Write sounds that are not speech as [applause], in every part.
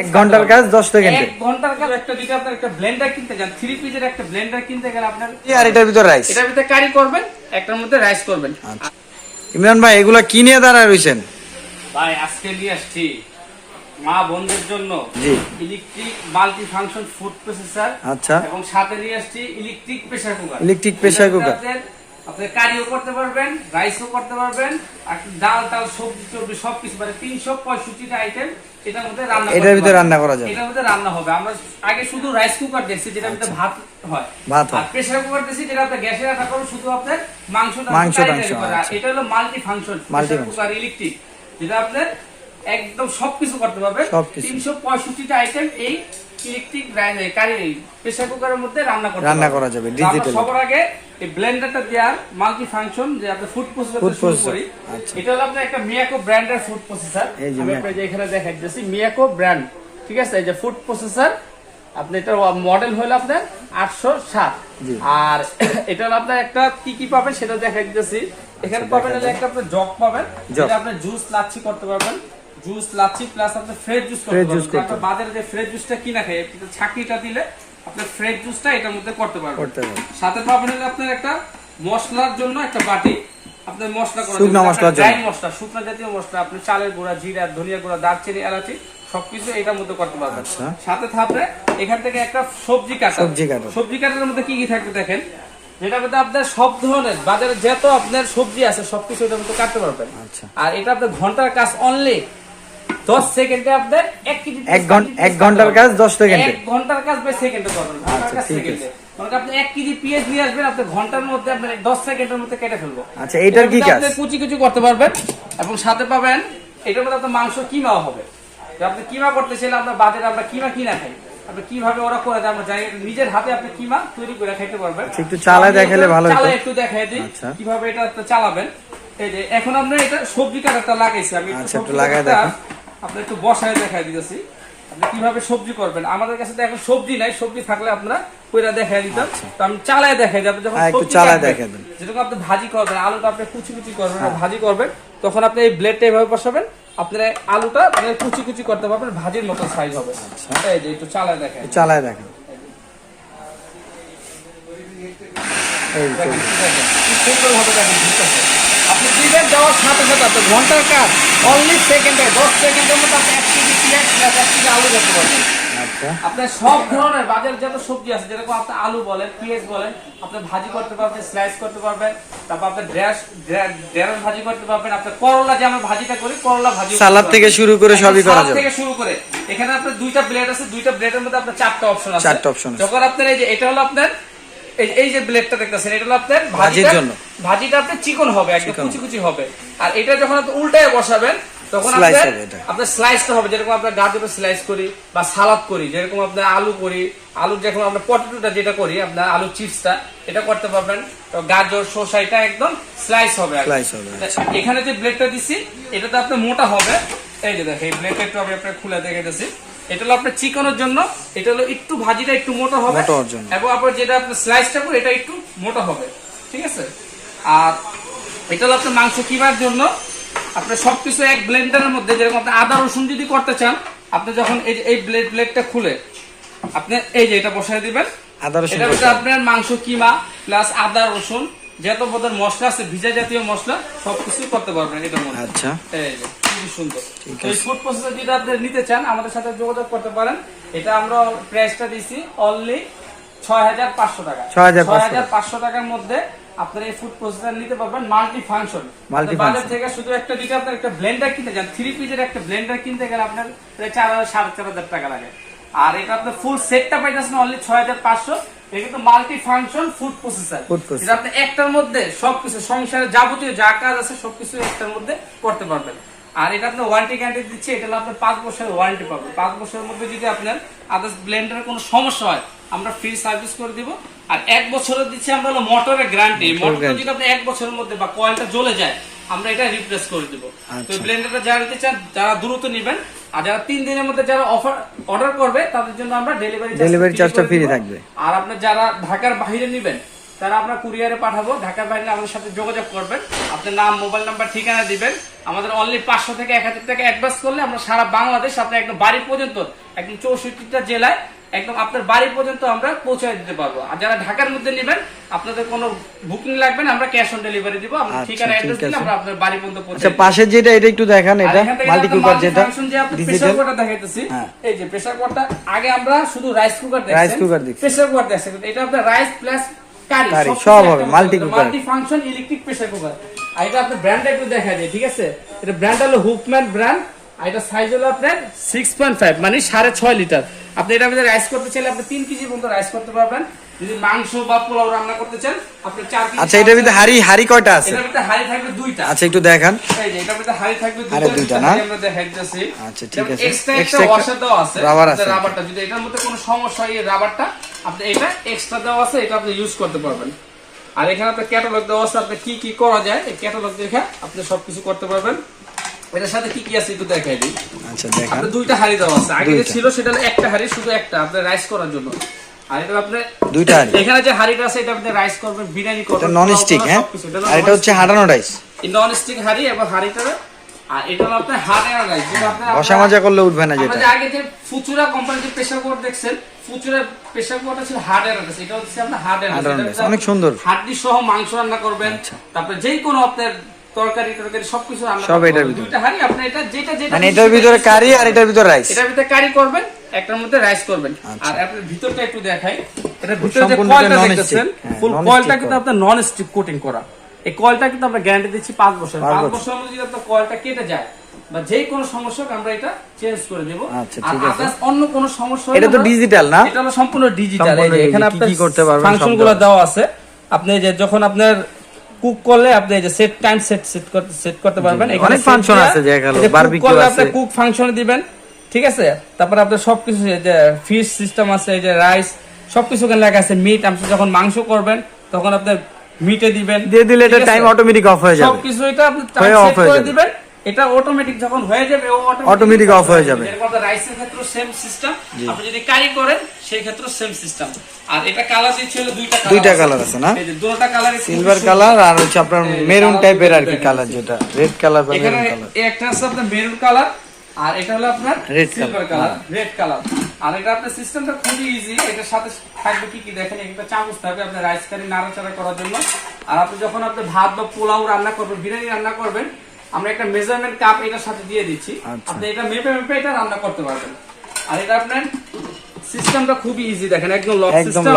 এক ঘণ্টার কাজ দশ সেকেন্ডে এক ঘণ্টার কাজ একটা যদি আপনার একটা ব্লেন্ডার কিনতে যান। থ্রি পিসের একটা ব্লেন্ডার কিনতে গেলে আপনার আর এটার ভিতর রাইস এটার ভিতরে কারি করবেন একটার মধ্যে রাইস করবেন। আচ্ছা। ইমরান ভাই এগুলা কি নিয়ে দাঁড়ায় রয়েছেন ভাই আজকে নিয়ে আসছি মা বোনদের জন্য জি। Electric multi function food processor আচ্ছা। এবং সাথে নিয়ে আসছি electric pressure cooker electric pressure cooker আপনি কারিও করতে পারবেন রাইসও করতে পারবেন আর ডাল টাল সবজি টবজি সবকিছু মানে তিনশো পঁয়ষট্টিটা আইটেম এটার মধ্যে রান্না এটার ভিতরে রান্না করা যাবে। এটার মধ্যে রান্না হবে। আমরা আগে শুধু রাইস কুকার দেখছি ভিতরে ভাত হয়। ভাত হয়। আর প্রেসার কুকার দেখছি যেটা আপনার গ্যাসে রান্না করে শুধু আপনার মাংসটা মাংস, আচ্ছা। এটা হলো multi function multi cooker electric যেটা আপনার একদম সবকিছু করতে পারবে। তিনশো পঁয়ষট্টিটা আইটেম এই ইলেকট্রিক কারি প্রেসার কুকারের মধ্যে রান্না করতে রান্না করা যাবে, digital। সবার আগে এই ব্লেন্ডারটা দেওয়ার মাল্টি ফাংশন যে আপনি ফুড প্রসেসর করি। আচ্ছা। এটা হলো আপনার একটা মিয়াকো ব্র্যান্ডের ফুড প্রসেসর আমি আপনাকে এখানে দেখাই দিচ্ছি মিয়াকো ব্র্যান্ড ঠিক আছে? এই যে ফুড প্রসেসর আপনি এটা মডেল হলো আপনার আটশো সাত। আর [coughs] এটা হলো আপনার একটা কি কি পাবেন সেটা দেখাই দিতেছি। এখানে আচ্ছা, পাবেন একটা আপনার জগ পাবেন। যেটা আপনি জুস লাচ্ছি করতে পারবেন। জুস লাচ্ছি প্লাস আপনি ফ্রেশ জুস করতে Fresh পারবেন আপনার বাজারে যে ফ্রেশ জুসটা কিনা খাই একটু ছাকনিটা দিলে আপনি ফ্রেশ জুসটা এটার মধ্যে করতে পারবেন করতে পারবেন। সাথে পাবেন আপনার একটা মশলার জন্য একটা বাটি আপনার মশলা করার শুকনো জন্য। dry মশলা শুকনো জাতীয় মশলা আপনি চালের গুঁড়া জিরা ধনিয়া গুঁড়া দারচিনি এলাচি সবকিছু এটার মধ্যে করতে পারবেন আচ্ছা। সাথে থাকবে এখান থেকে একটা সবজি কাটা সবজি কাটা। সবজি কাটার মধ্যে কি কি থাকবে দেখেন যেটার মধ্যে আপনার সব ধরনের বাজারে যত আপনার সবজি আছে সবকিছু এটার মধ্যে কাটতে পারবেন আচ্ছা। আর এটা আপনার ঘণ্টার কাজ অনলি সেকেন্ডে আপনার কেজি ঘণ্টার কাজ দশ সেকেন্ডে। এক ঘণ্টার কাজ বাই সেকেন্ডে করবেন। আচ্ছা, ঠিক সেকেন্ডে। মানে আপনি এক কেজি পেঁয়াজ নিয়ে আসবেন আপনি ঘণ্টার মধ্যে আপনার দশ সেকেন্ডের মধ্যে কেটে ফেলব। আচ্ছা, এটার কি কাজ? আপনি কুচি কুচি করতে পারবেন এবং সাথে পাবেন এটার মধ্যে আপনার মাংস কিমাও হবে। আপনি কিমা করতে চাইলে আপনার বাজারে আমরা কিমা কিনা খাই। আপনি কীভাবে ওরা করে দেয় আমরা জানি নিজের হাতে আপনি কিমা তৈরি করে খাইতে পারবেন। আচ্ছা, একটু চালায় দেখালে ভালো হতো। চালায় একটু দেখাই দিই আচ্ছা। কীভাবে এটা চালাবেন। এই যে এখন আমরা এটা সবজি কাটারটা লাগাইছি। আমি একটু আচ্ছা, একটু সবজি লাগায় কাটারটা দেখান। আপনি একটু বসায় দেখাই দিতেছি আপনি কীভাবে সবজি করবেন আমাদের কাছে তো এখন সবজি নাই সবজি থাকলে আপনারা কইরা দেখাই দিতাম তো আমি চালায় দেখাই যাবে যখন হ্যাঁ, একটু চালায় দেখাই দেন। যেরকম আপনি ভাজি করবেন আলুটা আপনি কুচি কুচি করবেন হ্যাঁ। ভাজি করবেন তখন আপনি এই ব্লেডটা এভাবে বসাবেন আপনার আলুটা আপনি কুচি কুচি করতে পারবেন ভাজির মতো সাইজ হবে আচ্ছা। এই যে একটু চালায় দেখাই চালায় দেখেন এই সুন্দরভাবে দেখেন ঢুকতেছে। আপনি দিবেন দেওয়ার সাথে সাথে আপনার ঘণ্টার কাজ অনলি সেকেন্ডে দশ সেকেন্ডের মধ্যে আপনি এক কেজি পেঁয়াজ প্লাস এক কেজি আলু করতে পারবেন আচ্ছা আপনার সব ধরনের বাজার যত সবজি আছে যেরকম আপনি আলু বলেন পেঁয়াজ বলেন আপনি ভাজি করতে পারবেন স্লাইস করতে পারবেন তারপর আপনি ড্যাশ ঢেঁড়স ভাজি করতে পারবেন আপনি করলা যে আমরা ভাজিটা করি করলা ভাজি সালাদ থেকে শুরু করে সবই করা যাবে। থেকে শুরু করে এখানে আপনার দুইটা ব্লেড আছে দুইটা ব্লেডের মধ্যে আপনার চারটা অপশন আছে চারটা আছে। যখন আপনার এই যে এটা হলো আপনার এই- যে ব্লেডটা দেখতেছেন এটা হলো আপনার ভাজির ভাজিটা- জন্য। ভাজিটা আপনার চিকন হবে একদম কুচি কুচি হবে আর এটা যখন আপনি উল্টায় বসাবেন তখন আপনার এটা। আপনার স্লাইসটা হবে যেরকম আমরা গাজরের স্লাইস করি বা সালাদ করি যেরকম আপনার আলু করি আলু যখন আমরা পটেটোটা যেটা করি আপনার আলু চিপসটা এটা করতে পারবেন তো গাজর শসা এটা একদম স্লাইস হবে আর কি। Slice হবে, আচ্ছা। এখানে যে ব্লেডটা দিছি এটা তো আপনার মোটা হবে এই যে দেখেন এই ব্লেডটা একটু আমি আপনার খুলে দেখে দিচ্ছি এটা হলো আপনার চিকনের জন্য এটা হলো একটু ভাজিটা একটু মোটা হবে। এবং আপনার যেটা আপনার স্লাইসটা করি এটা একটু মোটা হবে ঠিক আছে আর এটা হলো আপনার মাংস কিমার জন্য আপনি সবকিছু এক ব্লেন্ডারের মধ্যে যেরকম আপনি আদা রসুন যদি করতে চান আপনি যখন এই যে এই ব্লেড ব্লেডটা খুলে আপনি এই যে এটা বসায় দিবেন। আদা রসুন মধ্যে হবে। আপনার মাংস কিমা প্লাস আদা রসুন যত পদের মশলা আছে ভিজা জাতীয় মশলা সবকিছু করতে পারবেন এটার মধ্যে। আচ্ছা। এই যে, খুবই সুন্দর। এই ফুড প্রসেসর যেটা আপনি নিতে চান আমাদের সাথে যোগাযোগ করতে পারেন। এটা আমরা প্রাইসটা দিছি অনলি ছয় হাজার পাঁচশো টাকা। 6,500 হাজার পাঁচশো টাকার মধ্যে আপনার এই ফুড প্রসেসর নিতে পারবেন মাল্টি ফাংশন বাজার থেকে শুধু একটা দিকে আপনার একটা ব্লেন্ডার কিনতে যান থ্রি পিসের একটা ব্লেন্ডার কিনতে গেলে আপনার প্রায় চার হাজার সাড়ে চার হাজার টাকা লাগে। আর এটা আপনার ফুল সেটটা পাইতেছেন অনলি ছয় হাজার পাঁচশো। এটা কিন্তু মাল্টি ফাংশন ফুড প্রসেসর। যেটা আপনি একটার মধ্যে সবকিছু সংসারে যাবতীয় যা কাজ আছে সবকিছু একটার মধ্যে করতে পারবেন। আর এটা আপনার ওয়ারেন্টি গ্যারান্টি দিচ্ছে এটা আপনার পাঁচ বছরের ওয়ারেন্টি পাবেন পাঁচ বছরের মধ্যে যদি আপনার আদার্স ব্লেন্ডারের কোনো সমস্যা হয় আমরা ফ্রি সার্ভিস করে দিব। আর এক বছরের দিচ্ছি আমরা হলো মোটরের গ্যারান্টি মোটর যদি আপনি এক বছরের মধ্যে বা কয়েলটা জ্বলে যায় আমরা এটা রিপ্লেস করে দিব। তো আচ্ছা। ব্লেন্ডারটা যারা নিতে চান যারা দ্রুত নেবেন। আর যারা তিন দিনের মধ্যে যারা অফার অর্ডার করবে তাদের জন্য আমরা ডেলিভারি Delivery charge টা free থাকবে। আর আপনার যারা ঢাকার বাইরে নেবেন তারা আপনার কুরিয়ারে পাঠাবো। ঢাকার বাইরে আমাদের সাথে যোগাযোগ করবেন। আপনার নাম মোবাইল নাম্বার ঠিকানা দিবেন। আমাদের অনলি পাঁচশো থেকে এক হাজার টাকা অ্যাডভান্স করলে আমরা সারা বাংলাদেশ আপনার একদম বাড়ি পর্যন্ত একদম চৌষট্টিটা জেলায় একদম আপনার বাড়ি পর্যন্ত আমরা পৌঁছে দিতে পারব আর যারা ঢাকার মধ্যে নেবেন আপনাদের কোনো বুকিং লাগবে না আমরা ক্যাশ অন ডেলিভারি দিব আপনার আচ্ছা, ঠিকানা অ্যাড্রেস দিলে আমরা আপনার বাড়ি পর্যন্ত পৌঁছে আচ্ছা। পাশের যেটা এটা একটু দেখান এটা মাল্টি কুকার যেটা pressure cooker দেখাইতেছি, হ্যাঁ। এই যে প্রেসার কুকারটা আগে আমরা শুধু রাইস কুকার দেখছি Rice cooker দেখছি। প্রেসার কুকার দেখছি এটা আপনার রাইস প্লাস কারি সব হবে, multi মধ্যে। cooker। multi-function electric pressure cooker। আর এটা আপনার ব্র্যান্ডটা একটু দেখা যায় ঠিক আছে এটা ব্র্যান্ড হলো হুকম্যান ব্র্যান্ড আর এটা সাইজ হলো আপনার সিক্স পয়েন্ট ফাইভ মানে সাড়ে ছয় লিটার আপনি এটার মধ্যে রাইস করতে চাইলে আপনি তিন কেজি পর্যন্ত রাইস করতে পারবেন। যদি মাংস বা পোলাও রান্না করতে চান আপনি চার কেজি আচ্ছা এটার ভিতরে হাড়ি হাড়ি কয়টা আছে? এটার ভিতরে হাড়ি থাকবে দুইটা। আচ্ছা একটু দেখান। এই যে এটার ভিতরে হাড়ি থাকবে আরে দুইটা না? আমরা দেখাইতেছি আচ্ছা, ঠিক আছে। এক্সট্রা একটা ওয়াশার দেওয়া আছে rubber আছে। রাবারটা যদি এটার মধ্যে কোনো সমস্যা হয় এই রাবারটা আপনি এটা এক্সট্রা দেওয়া আছে এটা আপনি ইউজ করতে পারবেন। আর এখানে আপনার ক্যাটালগ দেওয়া আছে আপনি কি কি করা যায় এই ক্যাটালগ দেখে আপনি সবকিছু করতে পারবেন। এটার সাথে কি কি আছে একটু দেখাই দিই। আচ্ছা দেখান। দুইটা হাড়ি দেওয়া আছে। আগে যে। ছিল সেটা একটা হাড়ি শুধু একটা আপনার রাইস করার জন্য। আর এটা আপনার দুইটা হাড়ি। এখানে যে হাড়িটা আছে এটা আপনি রাইস করবেন বিরিয়ানি করবেন নন স্টিক হ্যাঁ? আর এটা হচ্ছে হাঁটানো রাইস নন স্টিক হাড়ি এবং হাড়িটা আর এটা আপনার হার্ড রাইস যেটা আপনার বসা মাজা করলে উঠবে না যেটা। আগে যে ফুচুরা কোম্পানির যে প্রেসার কুকার দেখছেন ফুচুরা প্রেসার কুকারটা ছিল হার্ড এয়ার রাইস এটা হচ্ছে আপনার Hard অনেক সুন্দর। হাড্ডি সহ মাংস রান্না করবেন। আচ্ছা। তারপরে যেই কোনো আপনার তরকারি তরকারি সবকিছু রান্না সব এটার ভিতরে। দুইটা হাড়ি আপনি এটা যেটা যেটা মানে এটার ভিতরে কারি আর এটার ভিতরে রাইস। এটার ভিতরে কারি করবেন একটার মধ্যে রাইস করবেন। আচ্ছা। আর আপনার ভিতরটা একটু দেখাই। এটার ভিতরে যে সম্পূর্ণ দেখতেছেন ফুল non-stick কিন্তু আপনার নন স্টিক কোটিং করা। এই কয়েলটা কিন্তু আমরা গ্যারান্টি দিচ্ছি বছর। বছর। মধ্যে যদি আপনার কয়েলটা কেটে যায়। বা যে কোনো সমস্যা আমরা এটা চেঞ্জ করে দেবো। আচ্ছা, আর অন্য কোনো সমস্যা এটা তো ডিজিটাল না? এটা হলো সম্পূর্ণ ডিজিটাল এখানে digital, কি করতে পারবেন দেওয়া আছে। আপনি যে যখন আপনার কুক করলে আপনি এই যে সেট টাইম সেট সেট করতে সেট করতে পারবেন। এখানে অনেক ফাংশন আছে যে গেল, বারবিকিউ আছে। আপনি কুক ফাংশনে দিবেন ঠিক আছে? তারপর আপনার সবকিছু এই যে ফিশ সিস্টেম আছে এই যে রাইস সবকিছু এখানে লেখা আছে মিট আপনি যখন মাংস করবেন তখন আপনি মিটে দিবেন দিয়ে দিলে এটা টাইম অটোমেটিক অফ হয়ে যাবে। সবকিছু এটা আপনি টাইম সেট করে দিবেন। এটা অটোমেটিক যখন হয়ে যাবে ও Automatic off হয়ে যাবে। এর মধ্যে রাইসের ক্ষেত্রে সেম সিস্টেম আপনি যদি কারি করেন সেই ক্ষেত্রে সেম সিস্টেম আর এটা কালার দিচ্ছে হলো দুইটা colour দুইটা কালার আছে না? এই যে দুটোটা কালার সিলভার কালার আর হচ্ছে আপনার মেরুন টাইপের আর কি কালার যেটা। রেড কালার বা মেরুন কালার একটা আছে আপনার মেরুন কালার আর এটা হলো আপনার Red silver colour red colour আর এটা আপনার সিস্টেমটা খুবই ইজি এটার সাথে থাকবে কি কি দেখেন একটা চামচ থাকবে আপনার রাইস কারি নাড়াচাড়া করার জন্য। আর আপনি যখন আপনি ভাত বা পোলাও রান্না করবেন বিরিয়ানি রান্না করবেন আমরা একটা মেজারমেন্ট কাপ এটার সাথে দিয়ে দিচ্ছি। আচ্ছা। আপনি এটা মেপে মেপে এটা রান্না করতে পারবেন। আর এটা আপনার সিস্টেমটা খুবই ইজি দেখেন একদম লক সিস্টেম।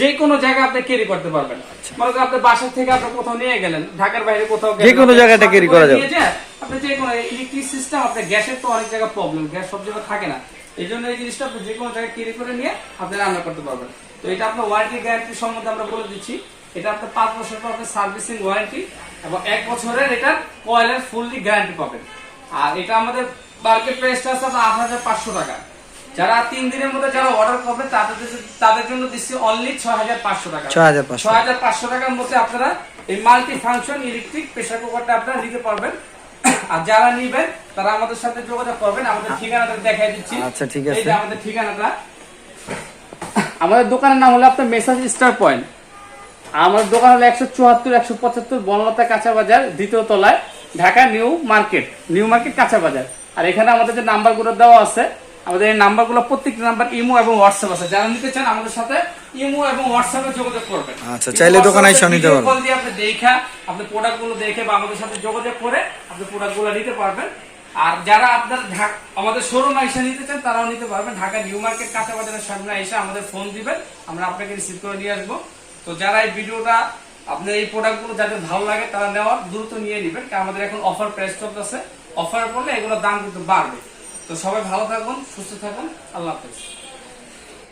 যে কোনো জায়গায় আপনি ক্যারি করতে পারবেন। মনে করেন আপনার বাসা থেকে আপনি কোথাও নিয়ে গেলেন ঢাকার বাইরে কোথাও গেলেন, যে কোনো আপনি সাথে carry করে যাবে। আপনি যে কোনো ইলেকট্রিক সিস্টেম আপনার গ্যাসের তো অনেক জায়গায় প্রবলেম গ্যাস সব জায়গায় থাকে না। এই জন্য এই জিনিসটা আপনি যে কোনো জায়গায় ক্যারি করে নিয়ে আপনি রান্না করতে পারবেন। তো এটা আপনার ওয়ারেন্টি গ্যারান্টি সম্বন্ধে আমরা বলে দিচ্ছি। এটা আপনার পাঁচ বছর আপনার সার্ভিসিং ওয়ারেন্টি এবং এক বছরের এটা কয়েলের ফুললি গ্যারান্টি পাবেন। আর এটা আমাদের মার্কেট প্রাইসটা আছে আপনার আট হাজার পাঁচশো টাকা। যারা তিন দিনের মধ্যে যারা অর্ডার করবে তাদের তাদের জন্য দিচ্ছি অনলি ছয় হাজার পাঁচশো টাকা। 6500 ছয় হাজার পাঁচশো টাকার মধ্যে আপনারা এই মাল্টি ফাংশন ইলেকট্রিক প্রেসার কুকারটা আপনারা নিতে পারবেন। আর যারা নিবেন তারা আমাদের সাথে যোগাযোগ করবেন। আমাদের ঠিকানাটা দেখাই দিচ্ছি। আচ্ছা, ঠিক এই আছে। যে আমাদের ঠিকানাটা। আমাদের দোকানের নাম হলো আপনার মেসাজ স্টার পয়েন্ট। আমার দোকান হলো একশো চুয়াত্তর একশো পঁচাত্তর বনলতা কাঁচা বাজার দ্বিতীয় তলায় Dhaka new market new market কাঁচা বাজার। আর এখানে আমাদের যে নাম্বারগুলো দেওয়া আছে আমাদের এই নাম্বারগুলো প্রত্যেকটা নাম্বার ইমো এবং হোয়াটসঅ্যাপ আছে। যারা নিতে চান আমাদের সাথে ইমো এবং হোয়াটসঅ্যাপে যোগাযোগ করবেন। আচ্ছা, চাইলে দোকানে এসেও নিতে পারবেন। দিয়ে আপনি দেখা আপনি প্রোডাক্টগুলো দেখে বা আমাদের সাথে যোগাযোগ করে আপনি প্রোডাক্টগুলো নিতে পারবেন। আর যারা আপনার আমাদের শোরুম এসে নিতে চান তারাও নিতে পারবেন। ঢাকা নিউ মার্কেট কাঁচা বাজারের সামনে এসে আমাদের ফোন দিবেন। আমরা আপনাকে রিসিভ করে নিয়ে আসব। তো যারা এই ভিডিওটা আপনার এই প্রোডাক্টগুলো যাদের ভালো লাগে তারা নেওয়ার দ্রুত নিয়ে নেবেন, কারণ আমাদের এখন অফার প্রাইস চলতেছে অফার করলে এগুলোর দাম কিন্তু বাড়বে। তো সবাই ভালো থাকুন, সুস্থ থাকুন। আল্লাহ হাফেজ।